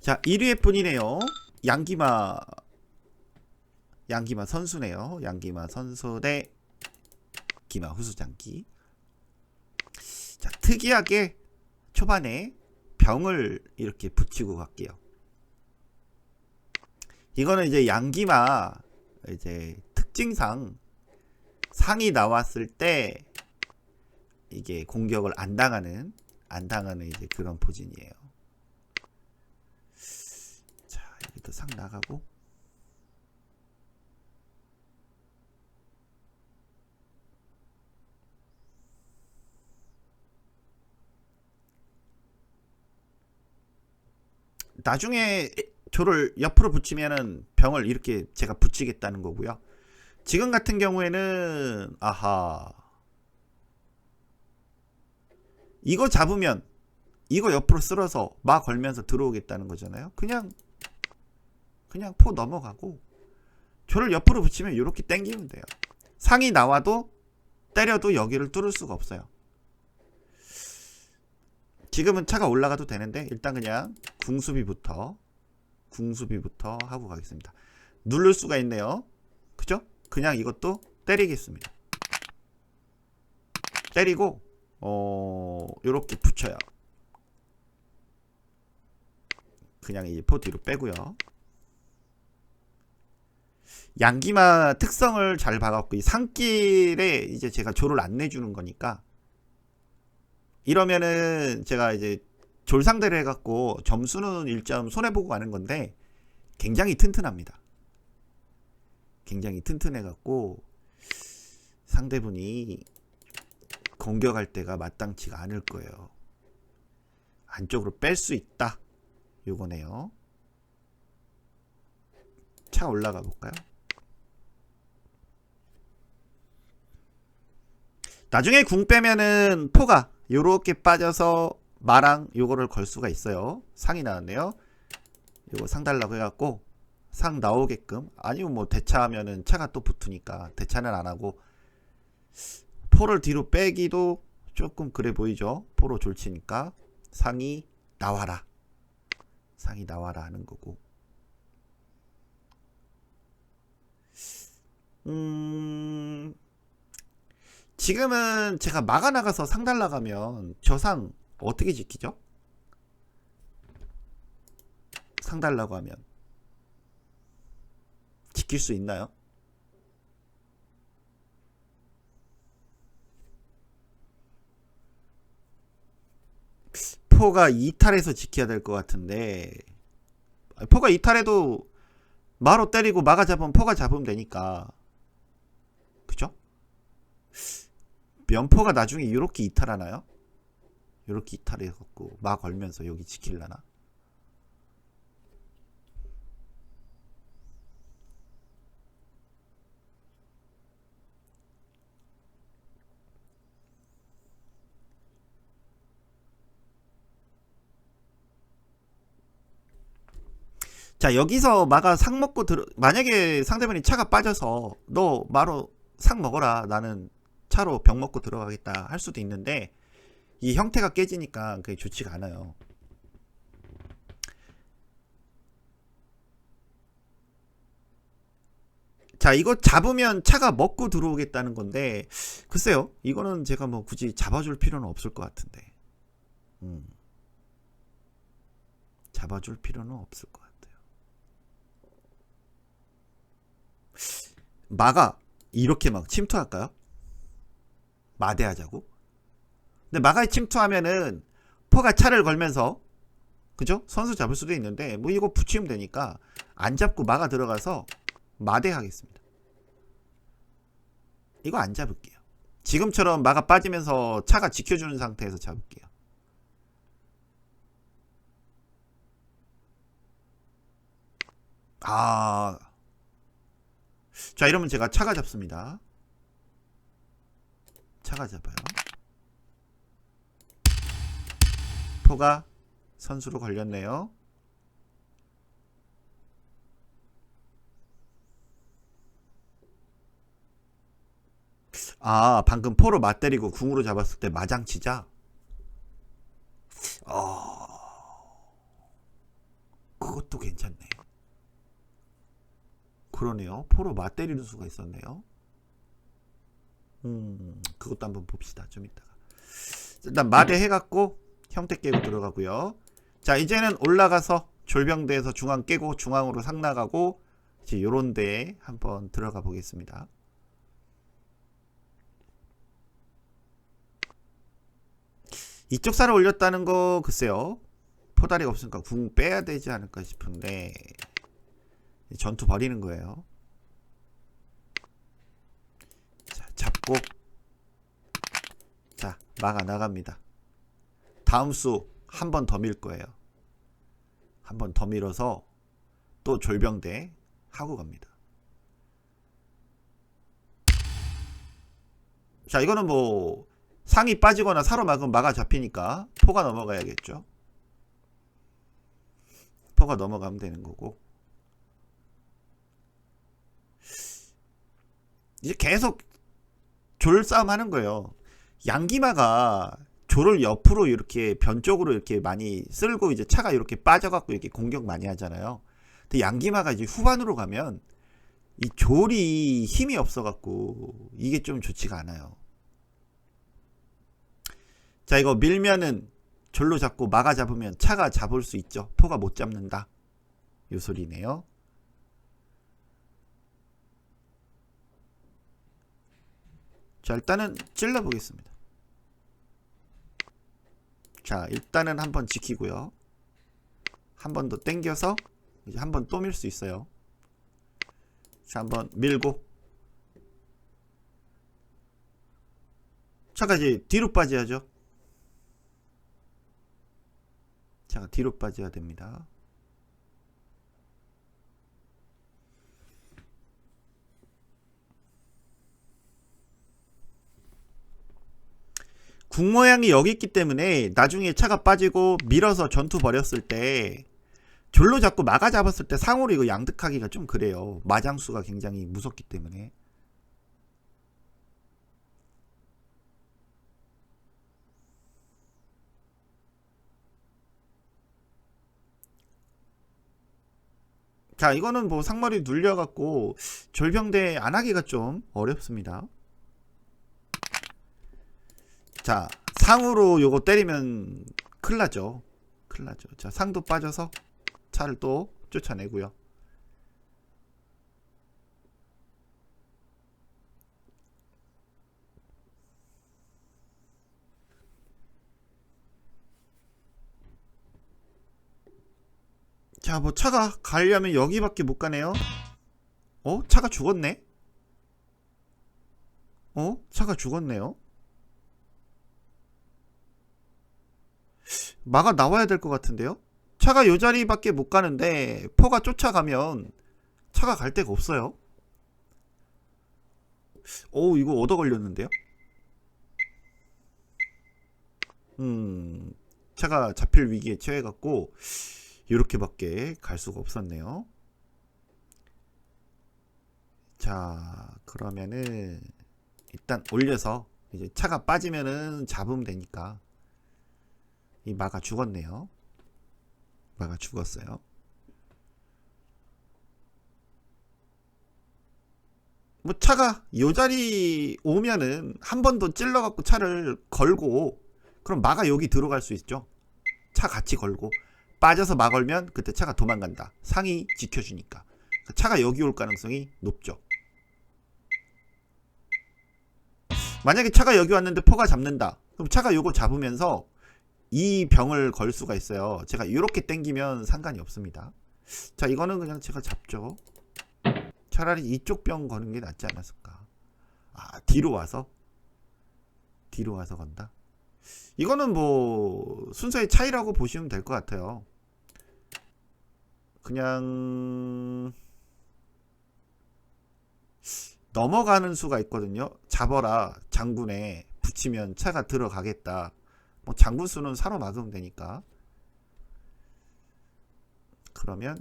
자, 1위의 뿐이네요. 양기마 양기마 선수네요. 양기마 선수 대 기마 후수장기. 자, 특이하게 초반에 병을 이렇게 붙이고 갈게요. 이거는 이제 양기마 이제 특징상 상이 나왔을 때 이게 공격을 안 당하는 안 당하는 이제 그런 포진이에요. 자, 여기도 상 나가고 나중에 조를 옆으로 붙이면은 병을 이렇게 제가 붙이겠다는 거고요. 지금 같은 경우에는 아하 이거 잡으면 이거 옆으로 쓸어서 마 걸면서 들어오겠다는 거잖아요. 그냥 그냥 포 넘어가고 조를 옆으로 붙이면 이렇게 당기면 돼요. 상이 나와도 때려도 여기를 뚫을 수가 없어요. 지금은 차가 올라가도 되는데 일단 그냥 궁수비부터 궁수비부터 하고 가겠습니다. 누를 수가 있네요. 그죠? 그냥 이것도 때리겠습니다. 때리고 어 요렇게 붙여요. 그냥 이제 포 뒤로 빼고요. 양기마 특성을 잘 봐갖고 이 산길에 이제 제가 조를 안 내주는 거니까 이러면은 제가 이제 졸상대를 해갖고 점수는 1점 손해보고 가는 건데 굉장히 튼튼합니다. 굉장히 튼튼해갖고 상대분이 공격할 때가 마땅치가 않을 거예요. 안쪽으로 뺄 수 있다. 요거네요. 차 올라가 볼까요? 나중에 궁 빼면은 포가 요렇게 빠져서 마랑 요거를 걸 수가 있어요. 상이 나왔네요. 요거 상 달라고 해갖고 상 나오게끔 아니면 뭐 대차하면은 차가 또 붙으니까 대차는 안 하고 포를 뒤로 빼기도 조금 그래 보이죠. 포로 졸치니까 상이 나와라. 상이 나와라 하는 거고. 음, 지금은 제가 막아 나가서 상 달라가면 저 상 어떻게 지키죠? 상 달라고 하면 지킬 수 있나요? 포가 이탈해서 지켜야 될 것 같은데 포가 이탈해도 마로 때리고 막아 잡으면 포가 잡으면 되니까? 면포가 나중에 이렇게 이탈하나요? 이렇게 이탈해갖고 막 걸면서 여기 지킬라나? 자 여기서 마가 상 먹고 들어 만약에 상대방이 차가 빠져서 너 마로 상 먹어라 나는 차로 병 먹고 들어가겠다 할 수도 있는데 이 형태가 깨지니까 그게 좋지가 않아요. 자 이거 잡으면 차가 먹고 들어오겠다는 건데 글쎄요 이거는 제가 뭐 굳이 잡아줄 필요는 없을 것 같은데 음. 잡아줄 필요는 없을 것 같아요. 마가 이렇게 막 침투할까요? 마대하자고? 근데 마가에 침투하면은 포가 차를 걸면서 그죠? 선수 잡을 수도 있는데 뭐 이거 붙이면 되니까 안 잡고 마가 들어가서 마대하겠습니다. 이거 안 잡을게요. 지금처럼 마가 빠지면서 차가 지켜주는 상태에서 잡을게요. 아, 자 이러면 제가 차가 잡습니다. 차가 잡아요. 포가 선수로 걸렸네요. 아 방금 포로 맞때리고 궁으로 잡았을 때 마장치자. 어... 이것도 괜찮네. 그러네요. 포로 맞때리는 수가 있었네요. 음, 그것도 한번 봅시다. 좀 이따가. 일단 마대 해갖고 형태 깨고 들어가고요. 자, 이제는 올라가서 졸병대에서 중앙 깨고 중앙으로 상 나가고 이제 요런 데에 한번 들어가 보겠습니다. 이쪽 살을 올렸다는 거 글쎄요. 포다리가 없으니까 궁 빼야 되지 않을까 싶은데 전투 벌이는 거예요. 자, 잡고 자, 막아 나갑니다. 다음 수 한 번 더 밀 거예요. 한 번 더 밀어서 또 졸병대 하고 갑니다. 자, 이거는 뭐 상이 빠지거나 사로 막으면 막아 잡히니까 포가 넘어가야겠죠. 포가 넘어가면 되는 거고. 이제 계속 졸 싸움 하는 거예요. 양기마가 졸을 옆으로 이렇게 변 쪽으로 이렇게 많이 쓸고 이제 차가 이렇게 빠져갖고 이렇게 공격 많이 하잖아요. 근데 양기마가 이제 후반으로 가면 이 졸이 힘이 없어갖고 이게 좀 좋지가 않아요. 자 이거 밀면은 졸로 잡고 막아 잡으면 차가 잡을 수 있죠. 포가 못 잡는다. 요 소리네요. 자 일단은 찔러 보겠습니다. 자 일단은 한번 지키고요. 한 번 더 땡겨서 이제 한 번 또 밀 수 있어요. 자 한번 밀고 이제 뒤로 빠져야죠. 자 뒤로 빠져야 됩니다. 국 모양이 여기 있기 때문에 나중에 차가 빠지고 밀어서 전투 벌였을 때 졸로 잡고 막아 잡았을 때 상으로 이거 양득하기가 좀 그래요. 마장수가 굉장히 무섭기 때문에. 자 이거는 뭐 상머리 눌려갖고 졸병대 안 하기가 좀 어렵습니다. 자 상으로 요거 때리면 큰일 나죠. 큰일 나죠. 자 상도 빠져서 차를 또 쫓아내고요. 자, 뭐 차가 가려면 여기밖에 못 가네요. 어? 차가 죽었네? 어? 차가 죽었네요. 막아 나와야 될 것 같은데요? 차가 요 자리밖에 못 가는데 포가 쫓아가면 차가 갈 데가 없어요. 오 이거 얻어 걸렸는데요? 음 차가 잡힐 위기에 처해갖고 이렇게밖에 갈 수가 없었네요. 자 그러면은 일단 올려서 이제 차가 빠지면은 잡으면 되니까 이 마가 죽었네요. 마가 죽었어요. 뭐 차가 요 자리 오면은 한 번 더 찔러갖고 차를 걸고 그럼 마가 여기 들어갈 수 있죠. 차 같이 걸고 빠져서 마 걸면 그때 차가 도망간다. 상이 지켜주니까 차가 여기 올 가능성이 높죠. 만약에 차가 여기 왔는데 포가 잡는다. 그럼 차가 요거 잡으면서 이 병을 걸 수가 있어요. 제가 이렇게 땡기면 상관이 없습니다. 자, 이거는 그냥 제가 잡죠. 차라리 이쪽 병 거는 게 낫지 않았을까. 아, 뒤로 와서? 뒤로 와서 건다? 이거는 뭐, 순서의 차이라고 보시면 될 것 같아요. 그냥, 넘어가는 수가 있거든요. 잡어라, 장군에 붙이면 차가 들어가겠다. 뭐 장군 수는 사로 막으면 되니까. 그러면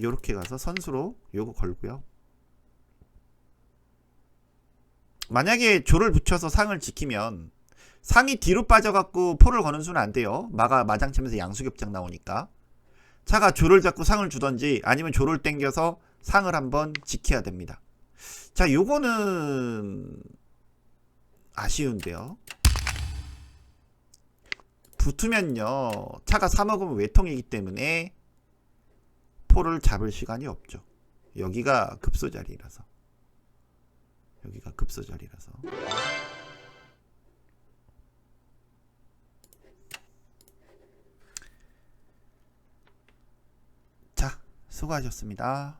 요렇게 가서 선수로 요거 걸고요. 만약에 조를 붙여서 상을 지키면 상이 뒤로 빠져갖고 포를 거는 수는 안 돼요. 마가 마장 치면서 양수겹장 나오니까. 차가 조를 잡고 상을 주던지 아니면 조를 땡겨서 상을 한번 지켜야 됩니다. 자, 요거는 아쉬운데요. 붙으면요. 차가 사먹으면 외통이기 때문에 포를 잡을 시간이 없죠. 여기가 급소 자리라서. 여기가 급소 자리라서. 자, 수고하셨습니다.